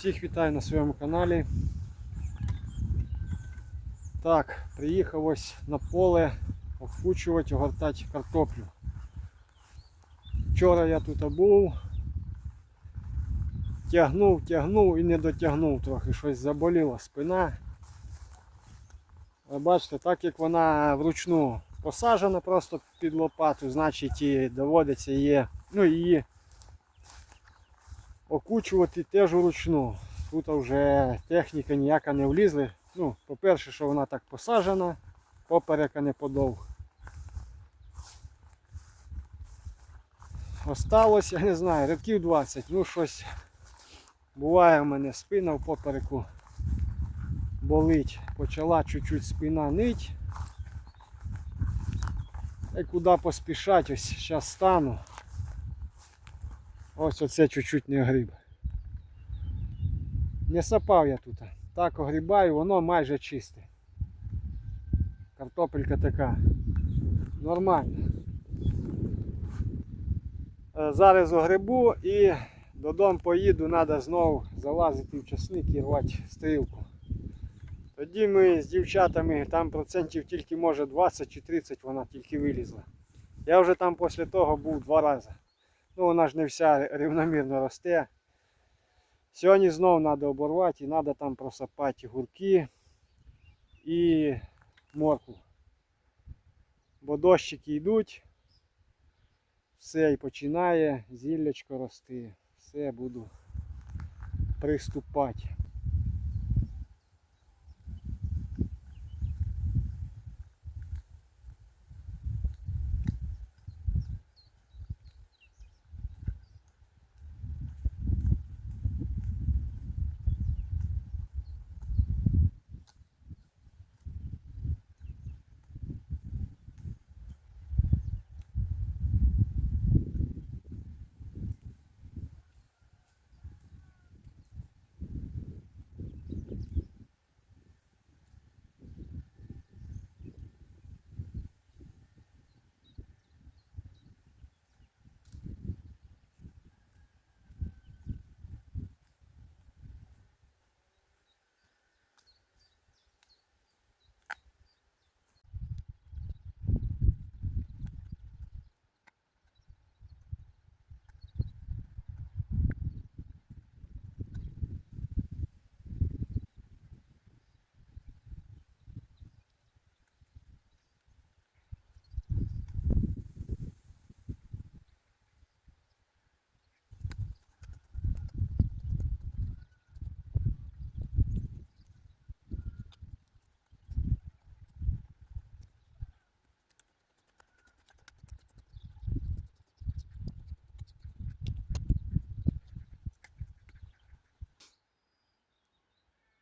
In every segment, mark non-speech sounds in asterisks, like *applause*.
Всіх вітаю на своєму каналі. Так, приїхав ось на поле обкучувати, огортати картоплю. Вчора я тут був, тягнув, тягнув і не дотягнув трохи, щось заболіла спина. Бачите, так як вона вручну посаджена просто під лопату, значить і доводиться її, ну, її окучувати теж вручну. Тут вже техніка ніяка не влізли. Ну, по-перше, що вона так посаджена, поперека не подовг. Осталось, я не знаю, рядків 20, ну щось буває в мене спина в попереку болить. Почала чуть-чуть спина нить. І куди поспішати, ось зараз стану. Ось оце чуть-чуть не огріб. Не сапав я тут. Так огрібаю, воно майже чисте. Картопелька така. Нормальна. Е, Зараз огрибу і додому поїду, треба знову залазити в часник і рвати стрілку. Тоді ми з дівчатами, там процентів тільки може 20 чи 30 вона тільки вилізла. Я вже там після того був два рази. Ну вона ж не вся рівномірно росте. Сьогодні знову треба оборвати і треба там просапати гурки і морку. Бо дощики йдуть, все і починає зіллячко рости. Все буду приступати.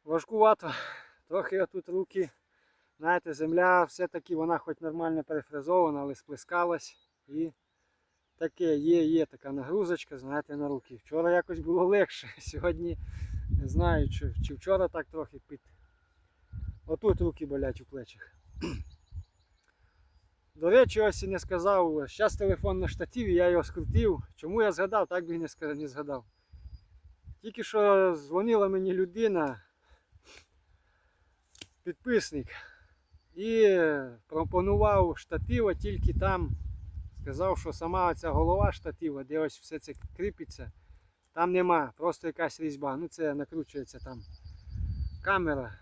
Важкувато. Трохи тут руки. Знаєте, земля все-таки вона хоч нормально перефразована, але сплескалась. І таке є, є така нагрузочка, знаєте, на руки. Вчора якось було легше. *laughs* Сьогодні не знаю, чи, чи вчора так трохи під. Отут руки болять у плечах. *clears throat* До речі, ось і не сказав. Зараз телефон на штативі, я його скрутив. Чому я згадав, так би не згадав. Тільки що дзвонила мені людина, підписник, і пропонував штатива тільки там. Сказав, що сама ця голова штатива, де ось все це кріпиться, там нема, просто якась різьба. Ну це накручується там камера.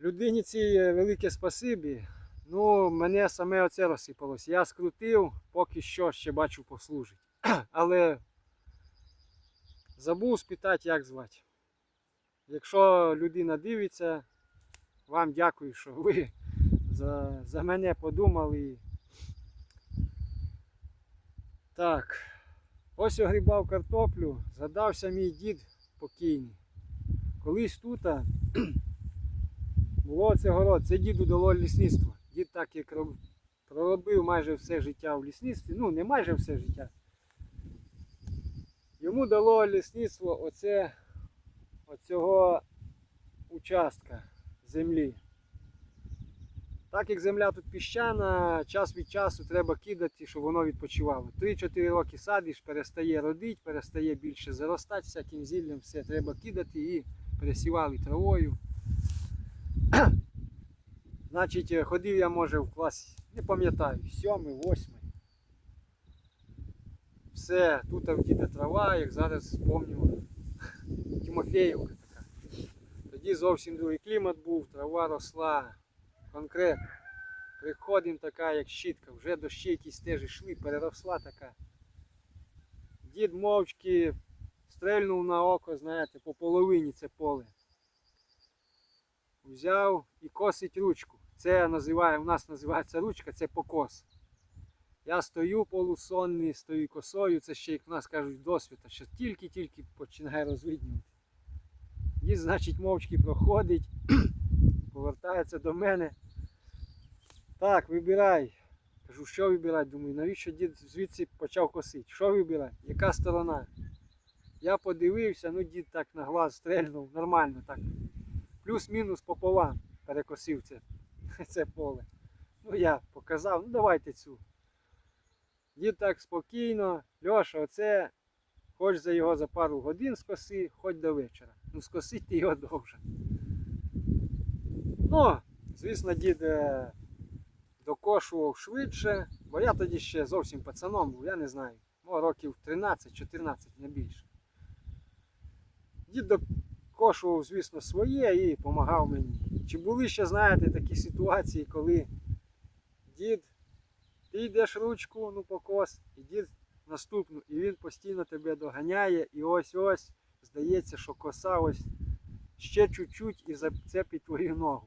Людині цій велике спасибі. Ну, мене саме оце розсипалось. Я скрутив, поки що ще бачу послужить. *clears throat* Але забув спитати, як звати. Якщо людина дивиться, вам дякую, що ви за, за мене подумали. Так, ось огрібав картоплю, згадався мій дід покійний. Колись тут *clears throat* було це город, це діду дало лісництво. Дід так як проробив майже все життя в лісництві, ну не майже все життя. Йому дало лісництво оце, оцього участка землі. Так як земля тут піщана, час від часу треба кидати, щоб воно відпочивало. 3-4 роки садиш, перестає родити, перестає більше заростати всяким зіллям, все треба кидати і пересівали травою. *clears throat* Значить, е, ходив я, може, в класі, не пам'ятаю, сьомий, восьмий. Все, тут в діда трава, як зараз пам'ятаю, Тимофеївка така. Тоді зовсім другий клімат був, трава росла конкретно. Приходимо така, як щітка, вже дощі якісь теж йшли, переросла така. Дід мовчки стрельнув на око, знаєте, по половині це поле. Взяв і косить ручку. Це називає, у нас називається ручка, це покос. Я стою полусонний, стою косою, це ще, як в нас кажуть, досвіта, що тільки-тільки починає розвиднювати. Дід, значить, мовчки проходить, *clears throat* повертається до мене. Так, вибирай. Кажу, що вибирати? Думаю, навіщо дід звідси почав косити? Що вибирати? Яка сторона? Я подивився, ну дід так на глаз стрельнув, нормально так. Плюс-мінус пополам перекосив це, *laughs* це поле. Ну я показав, ну давайте цю. Дід так спокійно, Льоша, оце хоч за його за пару годин скоси, хоч до вечора. Ну скосить ти його довше. Ну, звісно, дід докошував швидше, бо я тоді ще зовсім пацаном був, я не знаю. Ну, років 13-14, не більше. Дід докошував, звісно, своє і допомагав мені. Чи були ще, знаєте, такі ситуації, коли дід, ти йдеш ручку, ну покос, і дід наступну, і він постійно тебе доганяє, і ось-ось здається, що коса ось ще чуть-чуть і зацепить твою ногу.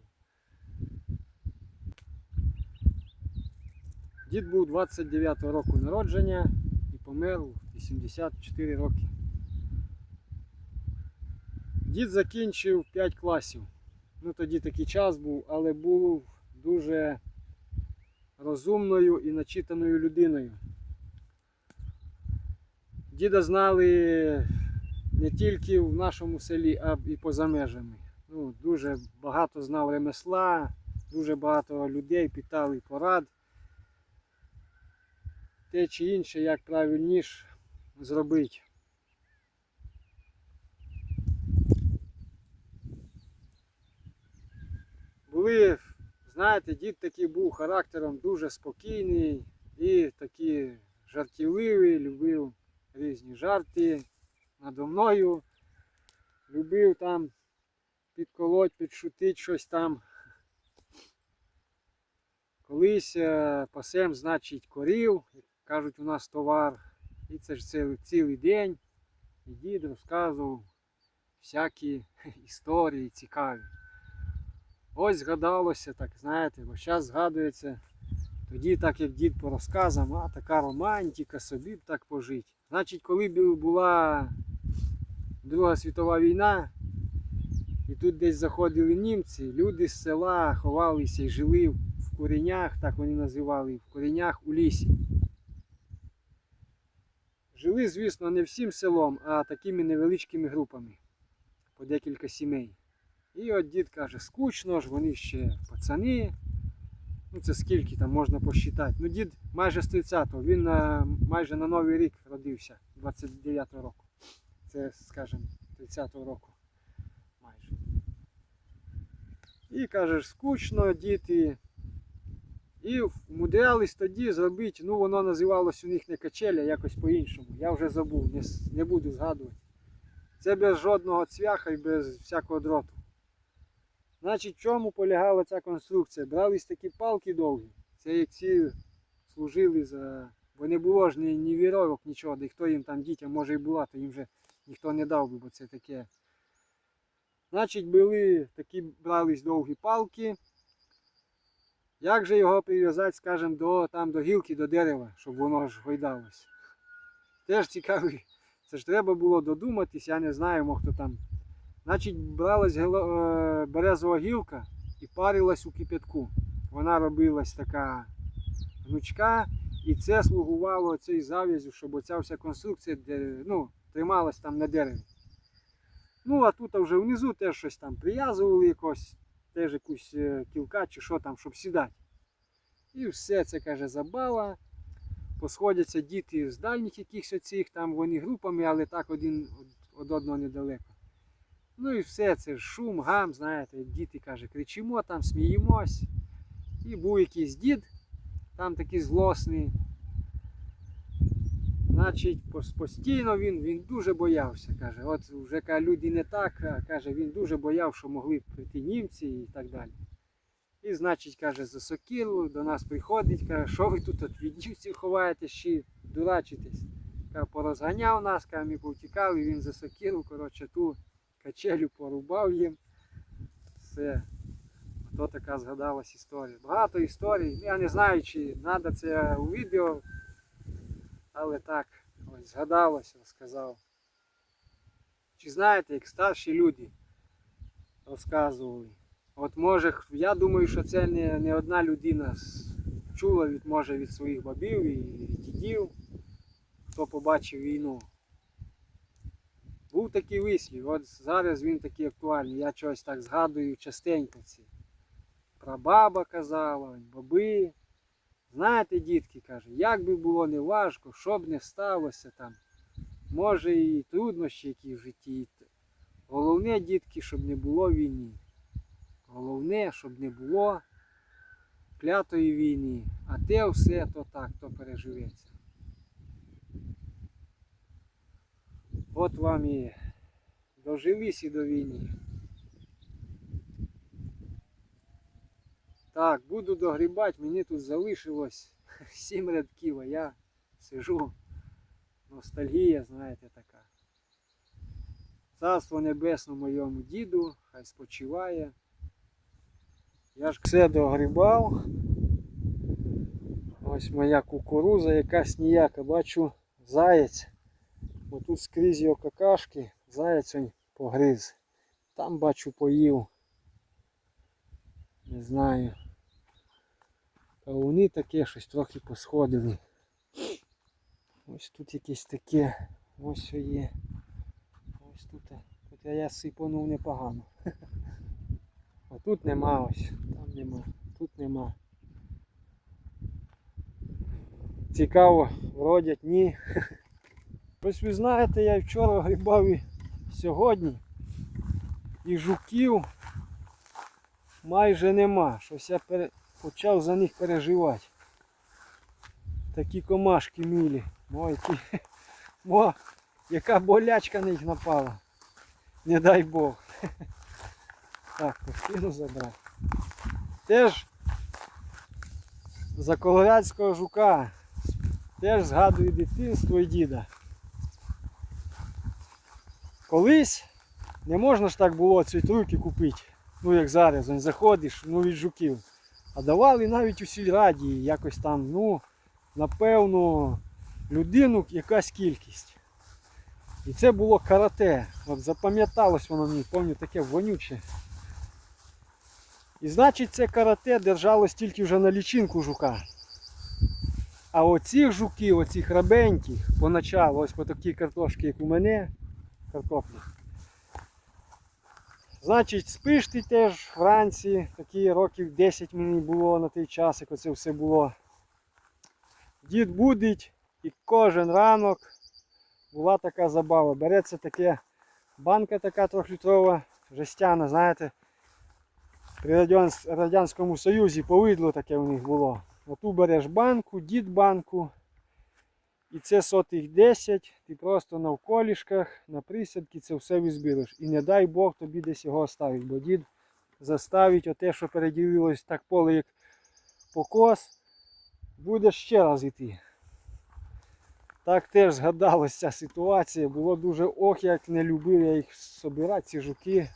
Дід був 29-го року народження і помер у 84 роки. Дід закінчив 5 класів. Ну тоді такий час був, але був дуже розумною і начитаною людиною. Діда знали не тільки в нашому селі, а і поза межами. Ну, дуже багато знав ремесла, дуже багато людей питали порад. Те чи інше, як правильніше зробити. Були, знаєте, дід такий був характером дуже спокійний і такий жартівливий, любив різні жарти надо мною. Любив там підколоть, підшутить щось там. Колись е, пасем, значить, корів, як кажуть, у нас товар. І це ж цілий, цілий день. І дід розказував всякі *laughs* історії цікаві. Ось згадалося, так, знаєте, бо зараз згадується. Тоді, так як дід по розказам, а така романтика, собі б так пожити. Значить, коли була Друга світова війна, і тут десь заходили німці, люди з села ховалися і жили в куренях, так вони називали, в куренях у лісі. Жили, звісно, не всім селом, а такими невеличкими групами по декілька сімей. І от дід каже, скучно ж, вони ще пацани. Ну це скільки там можна посчитати. Ну дід майже з 30-го, він на, майже на Новий рік родився, 29-го року. Це, скажімо, 30-го року майже. І кажеш, скучно, діти. І вмудрялись тоді зробити, ну воно називалось у них не качеля, якось по-іншому. Я вже забув, не, не буду згадувати. Це без жодного цвяха і без всякого дроту. Значить, в чому полягала ця конструкція? Брались такі палки довгі. Це як ці служили за. Бо не було ж ні, ні віровок, нічого, де хто їм там дітям може і була, то їм вже ніхто не дав би, бо це таке. Значить, були такі брались довгі палки. Як же його прив'язати, скажімо, до, там, до гілки, до дерева, щоб воно ж гойдалось? Теж цікавий. Це ж треба було додуматись, я не знаю, мог хто там. Значить, бралась е, березова гілка і парилась у кипятку. Вона робилась така гнучка, і це слугувало цією зав'язю, щоб оця вся конструкція ну, трималась там на дереві. Ну, а тут вже внизу теж щось там прив'язували якось. теж якусь е, кілка чи що там, щоб сідати. І все це каже забава. Посходяться діти з дальніх якихось оцих, там вони групами, але так один од одного недалеко. Ну і все, це шум, гам, знаєте, діти каже, кричимо там, сміємось. І був якийсь дід, там такий злосний. Значить, постійно він, він дуже боявся. Каже, от вже каже, люди не так, каже, він дуже бояв, що могли прийти німці і так далі. І значить, каже, за сокиру до нас приходить, каже, що ви тут від німців ховаєтесь чи дурачитесь. Каже, порозганяв нас, каже, ми повтікали, він за сокиру, коротше, ту качелю порубав їм. Все. Хто така згадалась історія. Багато історій. Я не знаю, чи треба це у відео, але так, ось згадалось, розказав. Чи знаєте, як старші люди розказували. От може, я думаю, що це не, не одна людина чула від, може, від своїх бабів і дідів, хто побачив війну. Був такий вислів, от зараз він такий актуальний. Я чогось так згадую частенько ці. Прабаба казала, баби. Знаєте, дітки, каже, як би було не важко, що б не сталося там. Може і труднощі які в житті. Головне, дітки, щоб не було війни. Головне, щоб не було клятої війни. А те все то так, то переживеться. От вам і дожились і до війни. Так, буду догрібати, мені тут залишилось *laughs* сім рядків, а я сижу. Ностальгія, знаєте, така. Царство небесно моєму діду, хай спочиває. Я ж все догрібав. Ось моя кукуруза, якась ніяка. Бачу заєць. Бо тут скрізь його какашки, він погриз. Там бачу поїв. Не знаю. Кавуни таке щось трохи посходили. Ось тут якесь таке. Ось що є. Ось тут. Тут я сипанув непогано. *laughs* А тут нема ось. Там нема. Тут нема. Цікаво, вродять, ні. *laughs* Ось ви знаєте, я вчора грибав і сьогодні. І жуків майже нема. Щось я пере... почав за них переживати. Такі комашки мілі. Ой, які... *laughs* О, яка болячка на них напала. Не дай Бог. *laughs* Так, постійно забрати. Теж за колорадського жука. Теж згадую дитинство і діда. Колись не можна ж так було ці купити. Ну як зараз, он заходиш, ну від жуків. А давали навіть у сільраді якось там, ну, напевно, людину якась кількість. І це було карате. От запам'яталось воно мені, пам'ятаю, таке вонюче. І значить це карате держалось тільки вже на лічинку жука. А оці жуки, оці храбенькі, поначалу, ось по такій картошці, як у мене, картоплі. Значить, спиш ти теж вранці, такі років 10 мені було на той час, як оце все було. Дід будить і кожен ранок була така забава. Береться таке банка така трьохлітрова, жестяна, знаєте. При Радянському Союзі повидло таке у них було. Оту береш банку, дід банку. І це сотих 10, ти просто на вколішках, на присядки це все візбіриш. І не дай Бог тобі десь його оставить, бо дід заставить оте, що переділилось так поле, як покос, буде ще раз йти. Так теж згадалася ця ситуація. Було дуже ох, як не любив я їх собирати, ці жуки.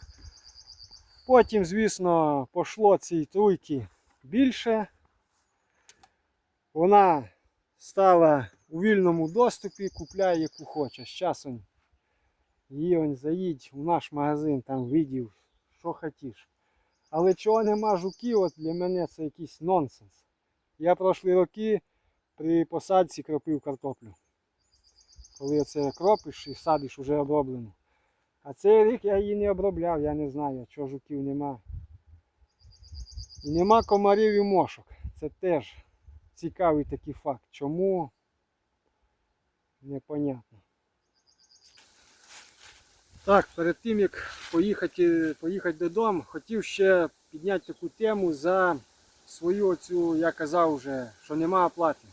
Потім, звісно, пошло цієї тройки більше. Вона стала у вільному доступі, купляй яку хочеш. З часом її он заїдь у наш магазин, там видів, що хотіш. Але чого нема жуків, от для мене це якийсь нонсенс. Я прошлі роки при посадці кропив картоплю. Коли це кропиш і садиш вже оброблену. А цей рік я її не обробляв, я не знаю, чого жуків нема. І нема комарів і мошок. Це теж цікавий такий факт. Чому? Непонятно. Так, перед тим як поїхати, поїхати додому, хотів ще підняти таку тему за свою оцю, я казав вже, що нема оплати.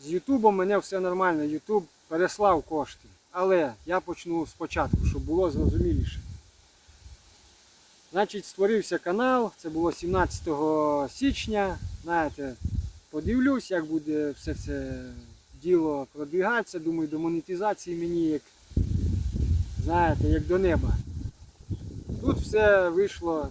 З Ютубом мене все нормально, Ютуб переслав кошти. Але я почну спочатку, щоб було зрозуміліше. Значить, створився канал, це було 17 січня. Знаєте, подивлюсь, як буде все це діло продвигатися. Думаю, до монетизації мені як, знаєте, як до неба. Тут все вийшло,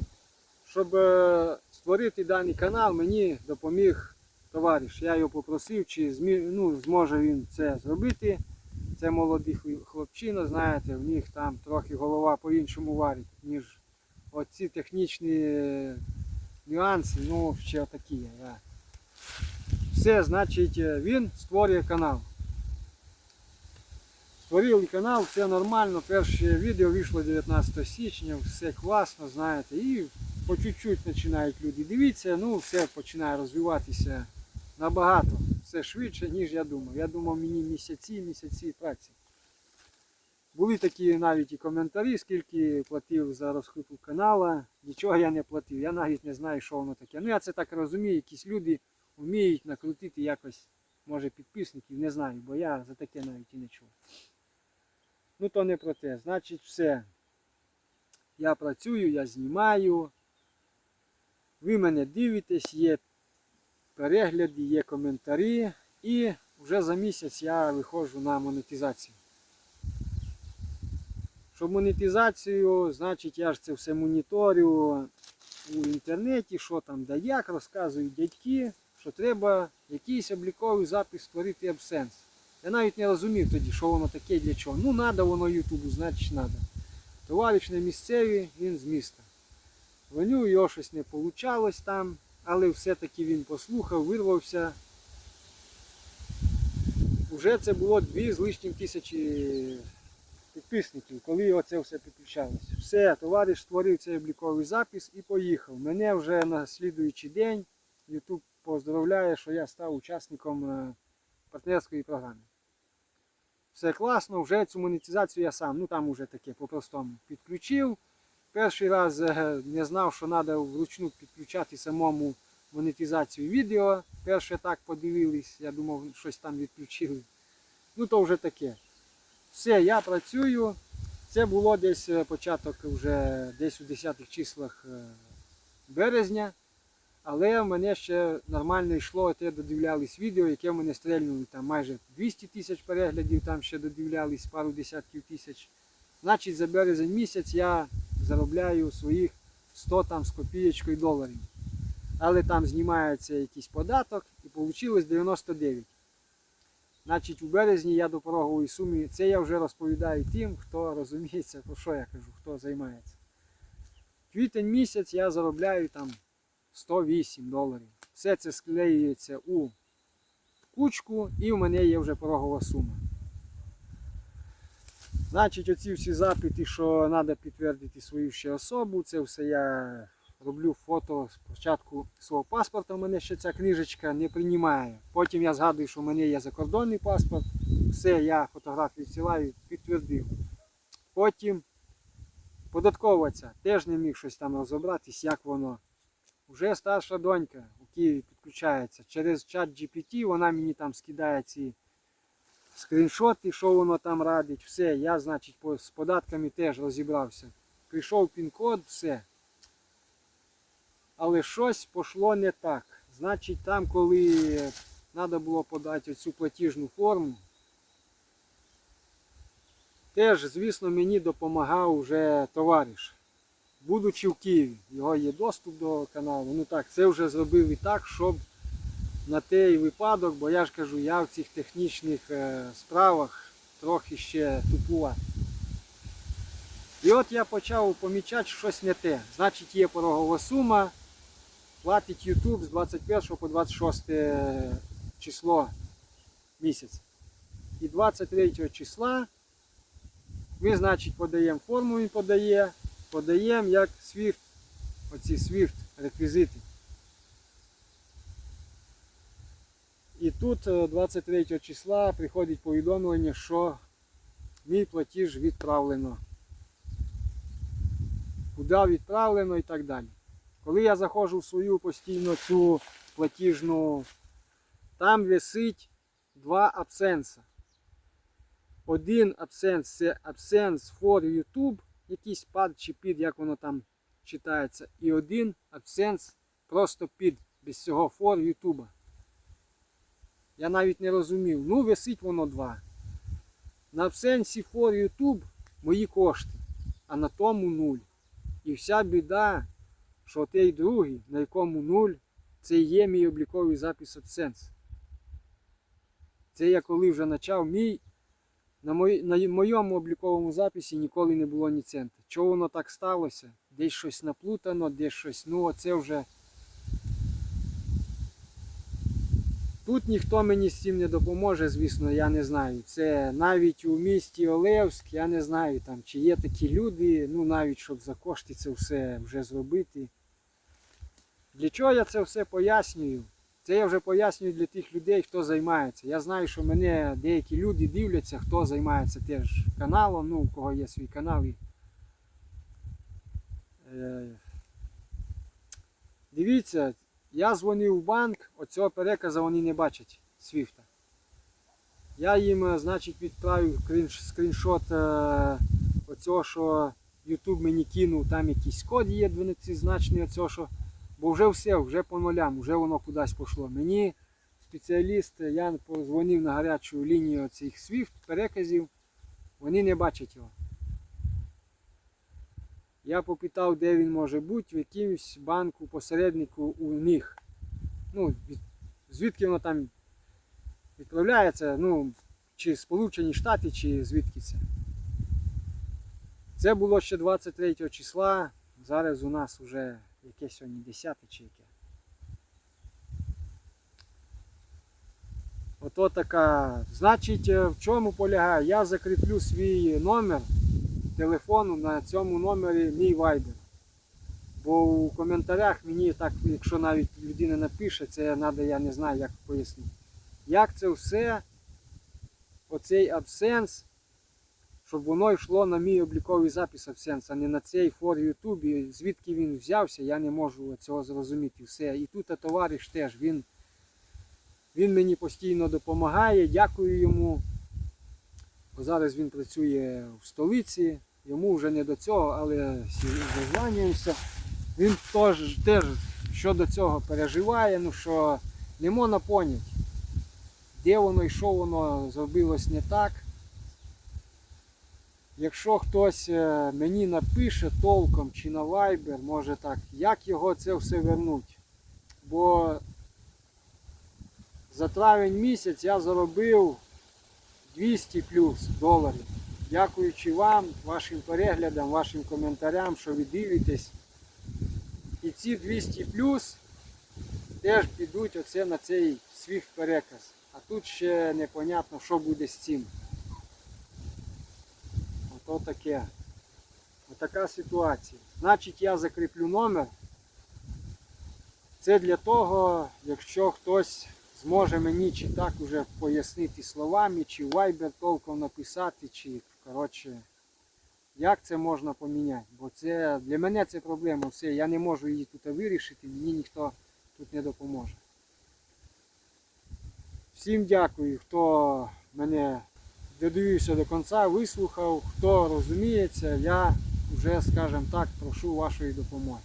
щоб е, створити даний канал, мені допоміг товариш. Я його попросив, чи змі, ну, зможе він це зробити. Це молодий хлопчина, знаєте, в них там трохи голова по-іншому варить, ніж оці технічні е, нюанси, ну, ще такі. Я. Все, значить, е, він створює канал. Створив канал, все нормально. Перше відео вийшло 19 січня, все класно, знаєте. І по чуть-чуть починають люди дивитися, ну все починає розвиватися набагато, все швидше, ніж я думав. Я думав, мені місяці, місяці праці. Були такі навіть і коментарі, скільки платив за розкрутку канала. Нічого я не платив. Я навіть не знаю, що воно таке. Ну я це так розумію, якісь люди вміють накрутити якось, може, підписників, не знаю, бо я за таке навіть і не чув. Ну то не про те. Значить, все. Я працюю, я знімаю. Ви мене дивитесь, є перегляди, є коментарі. І вже за місяць я виходжу на монетизацію. Щоб монетизацію, значить я ж це все моніторю у інтернеті, що там да як, розказують дядьки, що треба якийсь обліковий запис створити AdSense. Я навіть не розумів тоді, що воно таке для чого. Ну, треба воно Ютубу, значить треба. Товариш не місцевий, він з міста. Дзвоню, його щось не вийшло там, але все-таки він послухав, вирвався. Уже це було дві з лишнім тисячі підписників, коли оце все підключалося. Все, товариш створив цей обліковий запис і поїхав. Мене вже на слідуючий день YouTube поздравляє, що я став учасником е, партнерської програми. Все класно, вже цю монетизацію я сам, ну там уже таке по-простому підключив. Перший раз е, не знав, що треба вручну підключати самому монетизацію відео. Перше так подивились, я думав, щось там відключили. Ну то вже таке. Все, я працюю. Це було десь е, початок вже десь у 10 числах березня. Але в мене ще нормально йшло, те додивлялись відео, яке в мене стрельнули там майже 200 тисяч переглядів, там ще додивлялись пару десятків тисяч. Значить за березень місяць я заробляю своїх 100 там з копієчкою доларів. Але там знімається якийсь податок і вийшло 99. Значить, у березні я до порогової суми, це я вже розповідаю тим, хто розуміється, про що я кажу, хто займається. Квітень місяць я заробляю там 108 доларів. Все це склеюється у кучку і в мене є вже порогова сума. Значить, оці всі запити, що треба підтвердити свою ще особу, це все я роблю фото спочатку свого паспорта, у мене ще ця книжечка не приймає. Потім я згадую, що в мене є закордонний паспорт. Все, я фотографію відсилаю, підтвердив. Потім податкова теж не міг щось там розібратись, як воно. Уже старша донька у Києві підключається. Через чат GPT вона мені там скидає ці скріншоти, що воно там радить. Все, я, значить, з податками теж розібрався. Прийшов пін-код, все. Але щось пішло не так. Значить, там, коли треба було подати цю платіжну форму, теж, звісно, мені допомагав вже товариш. Будучи в Києві, його є доступ до каналу. Ну так, це вже зробили так, щоб на той випадок, бо я ж кажу, я в цих технічних е, справах трохи ще тупуватий. І от я почав помічати що щось не те. Значить, є порогова сума, платить YouTube з 21 по 26 число місяця. І 23 числа ми, значить, подаємо форму, він подає, подаємо як SWIFT оці SWIFT реквізити. І тут е, 23 числа приходить повідомлення, що мій платіж відправлено. Куди відправлено і так далі. Коли я заходжу в свою постійно цю платіжну, там висить два абсенса. Один абсенс це абсенс for YouTube, якийсь пад чи під, як воно там читається. І один абсенс просто під, без цього for YouTube. Я навіть не розумів. Ну, висить воно два. На абсенсі for YouTube мої кошти, а на тому нуль. І вся біда, що той другий, на якому нуль, це і є мій обліковий запис AdSense. Це я коли вже почав мій. На, мої, на моєму обліковому записі ніколи не було ні цента. Чого воно так сталося? Десь щось наплутано, десь щось. Ну, це вже. Тут ніхто мені з цим не допоможе, звісно, я не знаю. Це навіть у місті Олевськ, я не знаю, там, чи є такі люди, ну навіть щоб за кошти це все вже зробити. Для чого я це все пояснюю? Це я вже пояснюю для тих людей, хто займається. Я знаю, що мене деякі люди дивляться, хто займається теж каналом, ну, у кого є свій канал. І... Е... Дивіться, я дзвонив в банк, оцього переказу вони не бачать Свіфта. Я їм, е, значить, відправив скріншот е, оцього, що YouTube мені кинув, там якийсь код є 12-значний, оцього, що Бо вже все, вже по нулям, вже воно кудись пішло. Мені спеціаліст, я позвонив на гарячу лінію цих SWIFT переказів, вони не бачать його. Я попитав, де він може бути, в якимсь банку, посереднику у них. Ну, від- звідки воно там відправляється, ну, чи Сполучені Штати, чи звідки це. Це було ще 23 числа. Зараз у нас вже яке сьогодні 10 чи яке. Ото така. Значить, е, в чому полягає? Я закріплю свій номер телефону на цьому номері мій Viber. Бо у коментарях мені так, якщо навіть людина напише, це треба, я не знаю, як пояснити. Як це все, оцей абсенс, щоб воно йшло на мій обліковий запис абсенс, а не на цей фор Ютубі. Звідки він взявся, я не можу цього зрозуміти. Все. І тут товариш теж, він, він мені постійно допомагає, дякую йому. Зараз він працює в столиці, йому вже не до цього, але зазванюємося. Він теж, теж щодо цього переживає, ну що не можна поняти, де воно і що воно зробилось не так. Якщо хтось е, мені напише толком чи на Viber, може так, як його це все вернуть. Бо за травень місяць я заробив 200 плюс доларів. Дякуючи вам, вашим переглядам, вашим коментарям, що ви дивитесь. І ці 200 плюс теж підуть оце на цей світ переказ. А тут ще непонятно, що буде з цим. Ото таке. Отака ситуація. Значить я закріплю номер. Це для того, якщо хтось зможе мені чи так уже пояснити словами, чи в Viber толком написати, чи коротше, як це можна поміняти. Бо це для мене це проблема. Все, я не можу її тут вирішити, мені ніхто тут не допоможе. Всім дякую, хто мене додивився до кінця, вислухав, хто розуміється, я вже, скажімо так, прошу вашої допомоги.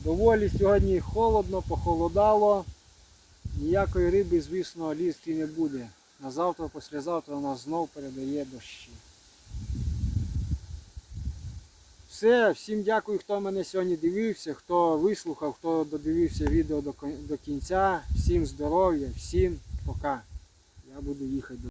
Доволі сьогодні холодно, похолодало. Ніякої риби, звісно, лізти не буде. На завтра, післязавтра нас знов передає дощі. Все, всім дякую, хто мене сьогодні дивився, хто вислухав, хто додивився відео до до кінця. Всім здоров'я, всім пока. Я буду їхати до.